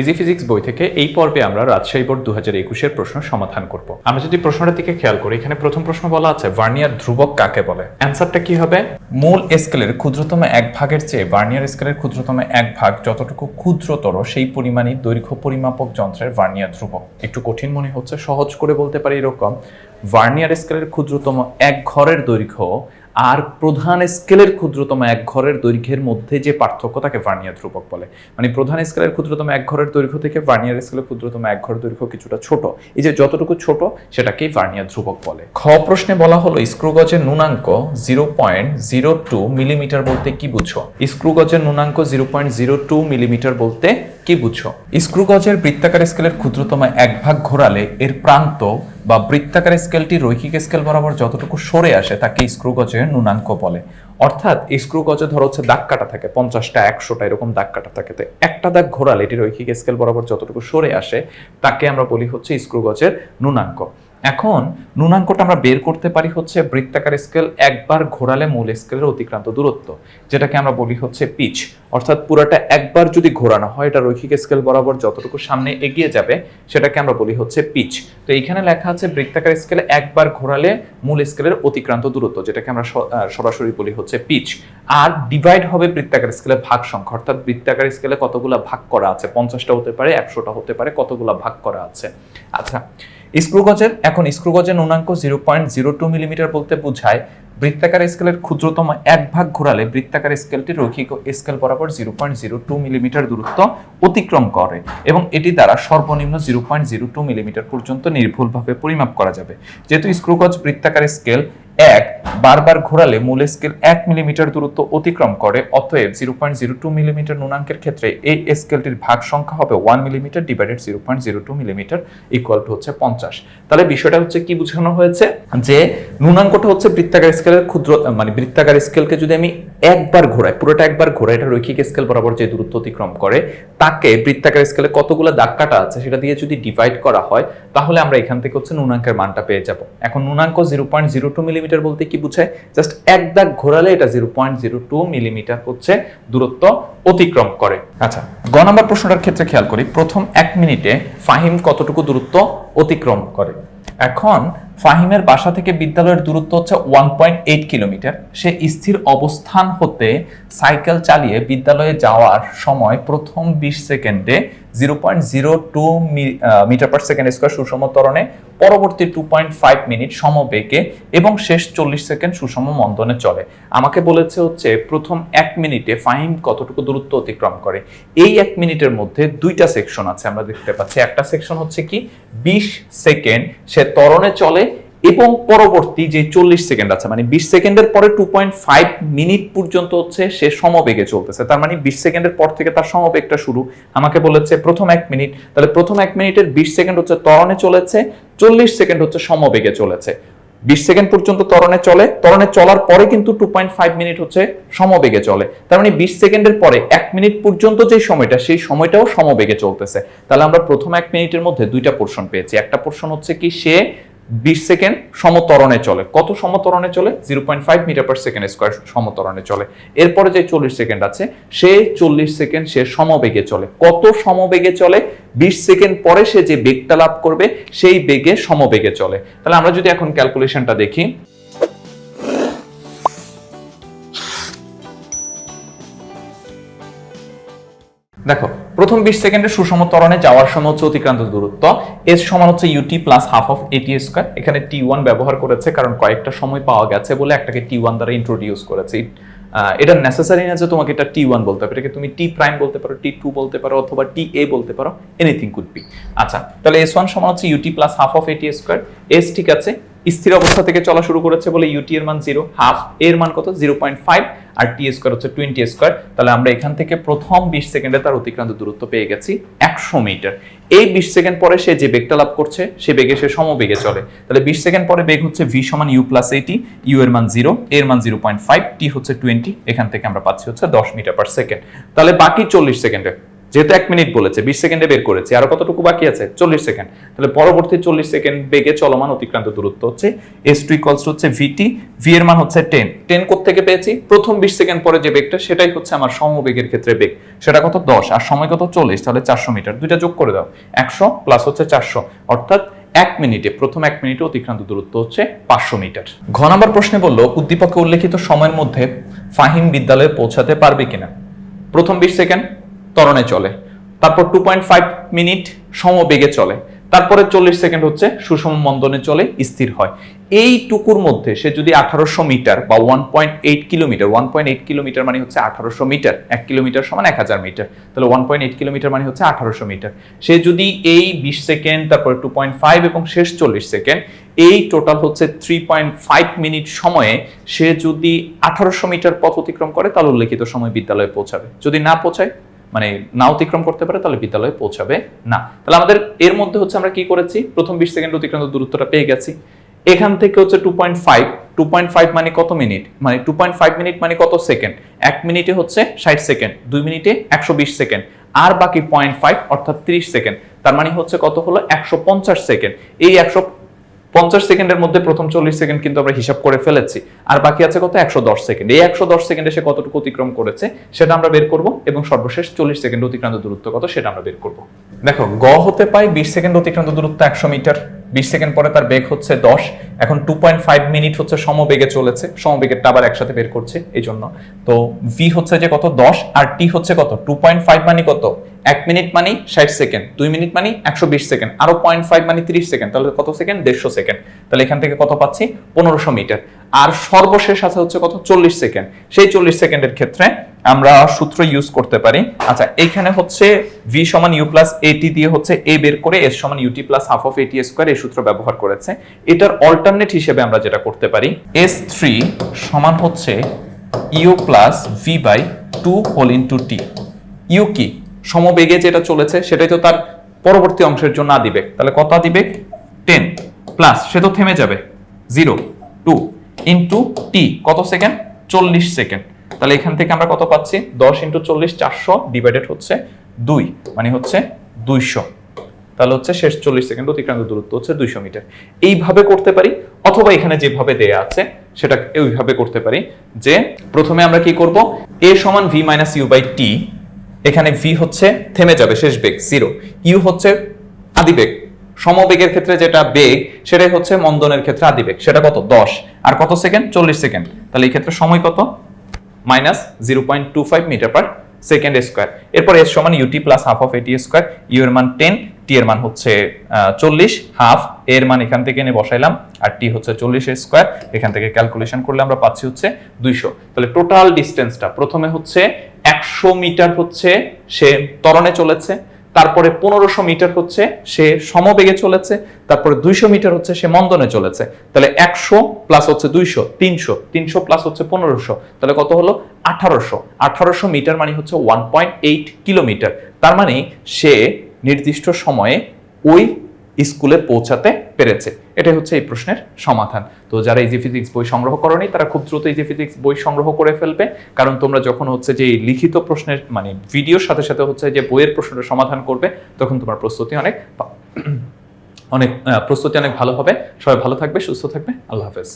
Easy physics বই থেকে এই পর্বে আমরা রাজশাহী বোর্ড দু হাজার একুশের প্রশ্ন সমাধান করব। আমরা যদি প্রশ্নটার দিকে খেয়াল করি, এখানে প্রথম প্রশ্ন বলা আছে, ভার্নিয়ার ধ্রুবক কাকে বলে? অ্যান্সারটা কি হবে? মূল স্কেলের ক্ষুদ্রতম এক ভাগের চেয়ে ভার্নিয়ার স্কেলের ক্ষুদ্রতম এক ভাগ যতটুকু ক্ষুদ্রতর, সেই পরিমাণই দৈর্ঘ্য পরিমাপক যন্ত্রের ভার্নিয়ার ধ্রুবক। একটু কঠিন মনে হচ্ছে, সহজ করে বলতে পারি এরকম। ভার্নিয়ার স্কেলের ক্ষুদ্রতম এক ঘরের দৈর্ঘ্য আর প্রধান স্কেলের ক্ষুদ্রতম এক ঘরের দৈর্ঘ্যের মধ্যে যে পার্থক্য তাকে ভার্নিয়ার ধ্রুবক বলে মানে প্রধান স্কেলের ক্ষুদ্রতম এক ঘরের দৈর্ঘ্য থেকে ভার্নিয়ার স্কেলের ক্ষুদ্রতম এক ঘরের দৈর্ঘ্য কিছুটা ছোট। এই যে যতটুকু ছোট, সেটাকেই ভার্নিয়ার ধ্রুবক বলে। খ প্রশ্নে বলা হলো স্ক্রুগজের ন্যূনাঙ্ক zero point zero two millimetre বলতে কি বুঝো? স্ক্রুগজের ন্যূনাঙ্ক zero point zero two millimetre বলতে কি বুঝো স্ক্রুগজের বৃত্তাকার স্কেলের ক্ষুদ্রতম এক ভাগ ঘোরালে এর প্রান্ত বা বৃত্তাকার স্কেলটি রৈখিক স্কেল বরাবর যতটুকু সরে আসে তাকে স্ক্রুগজের নুনাঙ্ক বলে। অর্থাৎ স্ক্রু গজে ধরো হচ্ছে দাগ কাটা থাকে, পঞ্চাশটা, একশোটা এরকম দাগ কাটা থাকে। তো একটা দাগ ঘোরালে এটি রৈখিক স্কেল বরাবর যতটুকু সরে আসে তাকে আমরা বলি হচ্ছে স্ক্রু গজের ন্যূনাঙ্ক। এখন ন্যূনাঙ্কটা আমরা বের করতে পারি হচ্ছে বৃত্তাকার স্কেল একবার ঘোরালে মূল স্কেলের অতিক্রান্ত দূরত্ব, যেটাকে আমরা বলি হচ্ছে পিচ। অর্থাৎ পুরাটা একবার যদি ঘোরানো হয়, এটা রৈখিক স্কেল বরাবর যতটুকু সামনে এগিয়ে যাবে, সেটাকে আমরা বলি হচ্ছে পিচ। তো এইখানে লেখা আছে বৃত্তাকার স্কেলে একবার ঘোরালে মূল স্কেলের অতিক্রান্ত দূরত্ব, যেটাকে আমরা সরাসরি বলি হচ্ছে পিচ। আর ডিভাইড হবে বৃত্তাকার স্কেলে ভাগ সংখ্যা, অর্থাৎ বৃত্তাকার স্কেলে কতগুলা ভাগ করা আছে? পঞ্চাশটা হতে পারে, একশোটা হতে পারে, কতগুলা ভাগ করা আছে? আচ্ছা স্ক্রুগজের এখন স্ক্রুগজের নূন্যাঙ্ক zero point zero two millimetre বলতে বোঝায় বৃত্তাকার স্কেলের ক্ষুদ্রতম এক ভাগ ঘোরালে বৃত্তাকার স্কেলটি রৈখিক স্কেল বরাবর zero point zero two millimetre দূরত্ব অতিক্রম করে এবং এটি দ্বারা সর্বনিম্ন zero point zero two millimetre পর্যন্ত নির্ভুলভাবে পরিমাপ করা যাবে। যেহেতু স্ক্রুগজ বৃত্তাকার স্কেল এক বারবার ঘোরালে মূল স্কেল এক মিলিমিটার দূরত্ব অতিক্রম করে, অতএব zero point zero two millimetre নুনাঙ্কের ক্ষেত্রে এই স্কেলটির ভাগ সংখ্যা হবে one millimetre divided zero point zero two millimetre equal to হচ্ছে পঞ্চাশ। তাহলে বিষয়টা হচ্ছে কি বোঝানো হয়েছে? যে নুনাঙ্কটা হচ্ছে বৃত্তাকার স্কেলের ক্ষুদ্র মানে বৃত্তাকার স্কেলকে যদি আমি একবার ঘোরায় পুরোটা একবার ঘোরায় এটা রৈখিক স্কেল বরাবর যে দূরত্ব অতিক্রম করে, তাকে বৃত্তাকার স্কেলে কতগুলো দাগ কাটা আছে সেটা দিয়ে যদি ডিভাইড করা হয়, তাহলে আমরা এখান থেকে হচ্ছে ন্যূনাঙ্কের মানটা পেয়ে যাব। এখন নুনাঙ্ক zero point zero two millimetre বলতে কি বুঝায়? জাস্ট এক দাগ ঘোরালে এটা zero point zero two millimetre হচ্ছে দূরত্ব অতিক্রম করে। আচ্ছা গ নম্বর প্রশ্নটার ক্ষেত্রে খেয়াল করি। প্রথম এক মিনিটে ফাহিম কতটুকু দূরত্ব অতিক্রম করে? এখন ফাহিমের বাসা থেকে বিদ্যালয়ের দূরত্ব হচ্ছে ওয়ান পয়েন্ট এইট কিলোমিটার। সে স্থির অবস্থান হতে সাইকেল চালিয়ে বিদ্যালয়ে যাওয়ার সময় প্রথম বিশ সেকেন্ডে zero point zero two metre per second square সুষম ত্বরণে, পরবর্তী টু পয়েন্ট ফাইভ মিনিট সমবেগে এবং শেষ চল্লিশ সেকেন্ড সুষম মন্দনে চলে। আমাকে বলেছে হচ্ছে প্রথম এক মিনিটে ফাহিম কতটুকু দূরত্ব অতিক্রম করে। এই এক মিনিটের মধ্যে দুইটা সেকশন আছে, আমরা দেখতে পাচ্ছি। একটা সেকশন হচ্ছে কি, বিশ সেকেন্ড সে ত্বরণে চলে এবং পরবর্তী যে চল্লিশ সেকেন্ড আছে মানে বিশ সেকেন্ডের পরে টু পয়েন্ট ফাইভ মিনিট পর্যন্ত হচ্ছে সে সমবেগে চলতেছে। তার মানে বিশ সেকেন্ডের পর থেকে তার সমবেগটা শুরু। আমাকে বলেছে, প্রথম এক মিনিট। তাহলে প্রথম এক মিনিটের বিশ সেকেন্ড হচ্ছে ত্বরণে চলেছে, চল্লিশ সেকেন্ড হচ্ছে সমবেগে চলেছে। বিশ সেকেন্ড পর্যন্ত তরণে চলে তরণে চলার পরে কিন্তু টু পয়েন্ট ফাইভ মিনিট হচ্ছে সমবেগে চলে। তার মানে বিশ সেকেন্ডের পরে এক মিনিট পর্যন্ত যে সময়টা, সেই সময়টাও সমবেগে চলতেছে। তাহলে আমরা প্রথম এক মিনিটের মধ্যে দুইটা পোর্শন পেয়েছি। একটা পোর্শন হচ্ছে কি, সে বিশ সেকেন্ড সমতরণে চলে। কত সমতরণে চলে? Zero point five metre per second square সমতরণে চলে। এরপরে যে চল্লিশ সেকেন্ড আছে, সে চল্লিশ সেকেন্ড সে সমবেগে চলে। কত সমবেগে চলে? বিশ সেকেন্ড পরে সে যে বেগটা লাভ করবে, সেই বেগে সমবেগে চলে। তাহলে আমরা যদি এখন ক্যালকুলেশনটা দেখি দেখো, প্রথম বিশ সেকেন্ডে সুষম ত্বরণে যাওয়ার সময় হচ্ছে অতিক্রান্ত দূরত্ব। এস সমান হচ্ছে u t plus half of a t square এখানে টি ওয়ান ব্যবহার করেছে, কারণ কয়েকটা সময় পাওয়া গেছে বলে একটাকে টি ওয়ান দ্বারা ইন্ট্রোডিউস করেছে। এটা নেসেসারি না যে তোমাকে এটা টি ওয়ান বলতে হবে। এটাকে তুমি টি প্রাইম বলতে পারো টি টু বলতে পারো, অথবা টি এ বলতে পারো এনিথিং কুড বি আচ্ছা তাহলে এস ওয়ান সমান হচ্ছে u t plus half of a t square s ঠিক আছে স্থির অবস্থা থেকে চলা শুরু করেছে বলে ইউটি এর মান জিরো হাফ এর মান কত? জিরো পয়েন্ট ফাইভ আর টি স্কোয়ার হচ্ছে টোয়েন্টি স্কোয়ার তাহলে আমরা এখান থেকে প্রথম বিশ সেকেন্ডে তার অতিক্রান্ত দূরত্ব পেয়ে গেছি একশো মিটার। এই বিশ সেকেন্ড পরে সে যে বেগটা লাভ করছে, সে বেগে সে সমবেগে চলে। তাহলে বিশ সেকেন্ড পরে বেগ হচ্ছে ভি সমান ইউ প্লাস এইটি ইউ এর মান জিরো এর মান জিরো পয়েন্ট ফাইভ টি হচ্ছে টোয়েন্টি এখান থেকে আমরা পাচ্ছি হচ্ছে দশ মিটার পার সেকেন্ড তাহলে বাকি চল্লিশ সেকেন্ডে যেহেতু এক মিনিট বলেছে, বিশ সেকেন্ডে বের করেছে, আরও কতটুকু বাকি আছে? চল্লিশ সেকেন্ড। তাহলে পরবর্তী চল্লিশ সেকেন্ড বেগে চলমান অতিক্রান্ত দূরত্ব হচ্ছে এস টু ইকলস হচ্ছে ভিটি ভি এর মান হচ্ছে টেন টেন থেকে পেয়েছি? প্রথম বিশ সেকেন্ড পরে যে বেগটা, সেটাই হচ্ছে আমার সমবেগের ক্ষেত্রে বেগ। সেটা কত? দশ। আর সময় কত? চল্লিশ। তাহলে চারশো মিটার। দুইটা যোগ করে দাও। একশো প্লাস হচ্ছে চারশো। অর্থাৎ এক মিনিটে, প্রথম এক মিনিটে অতিক্রান্ত দূরত্ব হচ্ছে পাঁচশো মিটার। ঘ নম্বর প্রশ্নে বলল, উদ্দীপকে উল্লেখিত সময়ের মধ্যে ফাহিম বিদ্যালয়ে পৌঁছাতে পারবে কিনা? প্রথম বিশ সেকেন্ড ত্বরণে চলে। তারপর টু পয়েন্ট ফাইভ মিনিট সমবেগে চলে। তারপরে চল্লিশ সেকেন্ড হচ্ছে সুষম মন্দনে চলে, স্থির হয়। এই টুকুর মধ্যে সে যদি আঠারোশো মিটার বা one point eight kilometre one point eight kilometre মানে হচ্ছে আঠারোশো মিটার, এক কিলোমিটার সমান এক হাজার মিটার। তাহলে ওয়ান পয়েন্ট এইট কিলোমিটার মানে হচ্ছে আঠারোশো মিটার। সে যদি এই বিশ সেকেন্ড, তারপরে টু পয়েন্ট ফাইভ এবং শেষ চল্লিশ সেকেন্ড, এই টোটাল হচ্ছে থ্রি পয়েন্ট ফাইভ মিনিট সময়ে সে যদি আঠারোশো মিটার পথ অতিক্রম করে, তাহলে উল্লেখিত সময় বিদ্যালয়ে পৌঁছাবে। যদি না পৌঁছায় মানে না অতিক্রম করতে পারে, তাহলে বিদ্যালয়ে পৌঁছাবে না। তাহলে আমাদের এর মধ্যে হচ্ছে আমরা কি করেছি? প্রথম বিশ সেকেন্ড অতিক্রান্ত দূরত্বটা পেয়ে গেছি। এখান থেকে হচ্ছে two point five two point five মানে কত মিনিট? মানে টু পয়েন্ট ফাইভ মিনিট মানে কত সেকেন্ড? এক মিনিটে হচ্ছে ষাট সেকেন্ড, দুই মিনিটে একশো বিশ সেকেন্ড। আর বাকি পয়েন্ট ফাইভ অর্থাৎ ত্রিশ সেকেন্ড, তার মানে হচ্ছে কত হলো? একশো পঞ্চাশ সেকেন্ড। এই একশো পঞ্চাশ সেকেন্ডের মধ্যে প্রথম চল্লিশ সেকেন্ড কিন্তু আমরা হিসাব করে ফেলেছি। আর বাকি আছে কত? একশো দশ সেকেন্ড। এই একশো দশ সেকেন্ডে সে কতটুকু অতিক্রম করেছে, সেটা আমরা বের করব এবং সর্বশেষ চল্লিশ সেকেন্ড অতিক্রান্ত দূরত্ব কত সেটা আমরা বের করব। দেখো, গ হতে পাই বিশ সেকেন্ড অতিক্রান্ত দূরত্ব একশো মিটার। বিশ সেকেন্ড পরে তার বেগ হচ্ছে দশ। এখন টু পয়েন্ট ফাইভ মিনিট হচ্ছে সমবেগে চলেছে। সমবেগেরটা আবার একসাথে বের করছে এই জন্য তো ভি হচ্ছে যে কত? দশ। আর টি হচ্ছে কত? টু পয়েন্ট ফাইভ মানে কত? এক মিনিট মানে ষাট সেকেন্ড, দুই মিনিট মানে একশো বিশ সেকেন্ড, আরও পয়েন্ট ফাইভ মানে তিরিশ সেকেন্ড, তাহলে কত সেকেন্ড? দেড়শো সেকেন্ড। তাহলে এখান থেকে কত পাচ্ছি? পনেরোশো মিটার। আর সর্বশেষ আছে হচ্ছে কত? চল্লিশ সেকেন্ড। সেই চল্লিশ সেকেন্ডের ক্ষেত্রে আমরা সূত্র ইউজ করতে পারি। আচ্ছা এইখানে হচ্ছে ভি সমান ইউ প্লাস এটি দিয়ে হচ্ছে এ বের করে এস সমান u t plus half of a t square এই সূত্র ব্যবহার করেছে। এটার অল্টারনেট হিসেবে আমরা যেটা করতে পারি এস থ্রি সমান হচ্ছে u plus v by two whole into t u কি? সমবেগে যেটা চলেছে, সেটাই তো তার পরবর্তী অংশের জন্য আদিবেগ তাহলে কত আদিবেগ টেন প্লাস, সে তো থেমে যাবে। জিরো, টু ইন্টু টি, কত সেকেন্ড? চল্লিশ সেকেন্ড। তাহলে এখান থেকে আমরা কত পাচ্ছি? দশ ইন্টু চল্লিশ, চারশো ডিভাইডেড হচ্ছে দুই মানে হচ্ছে দুইশো। তাহলে হচ্ছে শেষ চল্লিশ সেকেন্ড অতিক্রান্ত দূরত্ব হচ্ছে দুইশো মিটার। এইভাবে করতে পারি, অথবা এখানে যেভাবে দেয়া আছে সেটা ওইভাবে করতে পারি যে, প্রথমে আমরা কি করব? এ সমান v minus u by t এখানে ভি হচ্ছে থেমে যাবে, শেষ বেগ জিরো ইউ হচ্ছে আদিবেগ সমবেগের ক্ষেত্রে যেটা বেগ, সেটাই হচ্ছে মন্দনের ক্ষেত্রে আদিবেগ সেটা কত? দশ। আর কত সেকেন্ড? চল্লিশ সেকেন্ড। তাহলে এই ক্ষেত্রে সময় কত? Minus zero point two five metre per second square. এরপর এর সমান u t plus half of a t square u এর মান টেন টি এর মান হচ্ছে চল্লিশ হাফ এর মান এখান থেকে এনে বসাইলাম, আর টি হচ্ছে চল্লিশ স্কোয়ার এখান থেকে ক্যালকুলেশন করলে আমরা পাচ্ছি হচ্ছে দুইশো। তাহলে টোটাল ডিস্টেন্সটা প্রথমে হচ্ছে একশো মিটার হচ্ছে সে ত্বরণে চলেছে, তারপরে পনেরোশো মিটার হচ্ছে সে সমবেগে চলেছে, তারপরে দুইশো মিটার হচ্ছে সে মন্দনে চলেছে। তাহলে একশো প্লাস হচ্ছে দুইশো, তিনশো তিনশো প্লাস হচ্ছে পনেরোশো। তাহলে কত হলো? আঠারোশো। আঠারোশো মিটার মানে হচ্ছে ওয়ান পয়েন্ট এইট কিলোমিটার তার মানে সে নির্দিষ্ট সময়ে ওই স্কুলে পৌঁছাতে পেরেছে। এটাই হচ্ছে এই প্রশ্নের সমাধান। তো যারা ইজি ফিজিক্স বই সংগ্রহ করনি, তারা খুব দ্রুত ইজি ফিজিক্স বই সংগ্রহ করে ফেলবে। কারণ তোমরা যখন হচ্ছে যে লিখিত প্রশ্নের মানে ভিডিওর সাথে সাথে হচ্ছে যে বইয়ের প্রশ্নের সমাধান করবে, তখন তোমার প্রস্তুতি অনেক অনেক প্রস্তুতি অনেক ভালো হবে। সবাই ভালো থাকবে, সুস্থ থাকবে। আল্লাহ হাফেজ।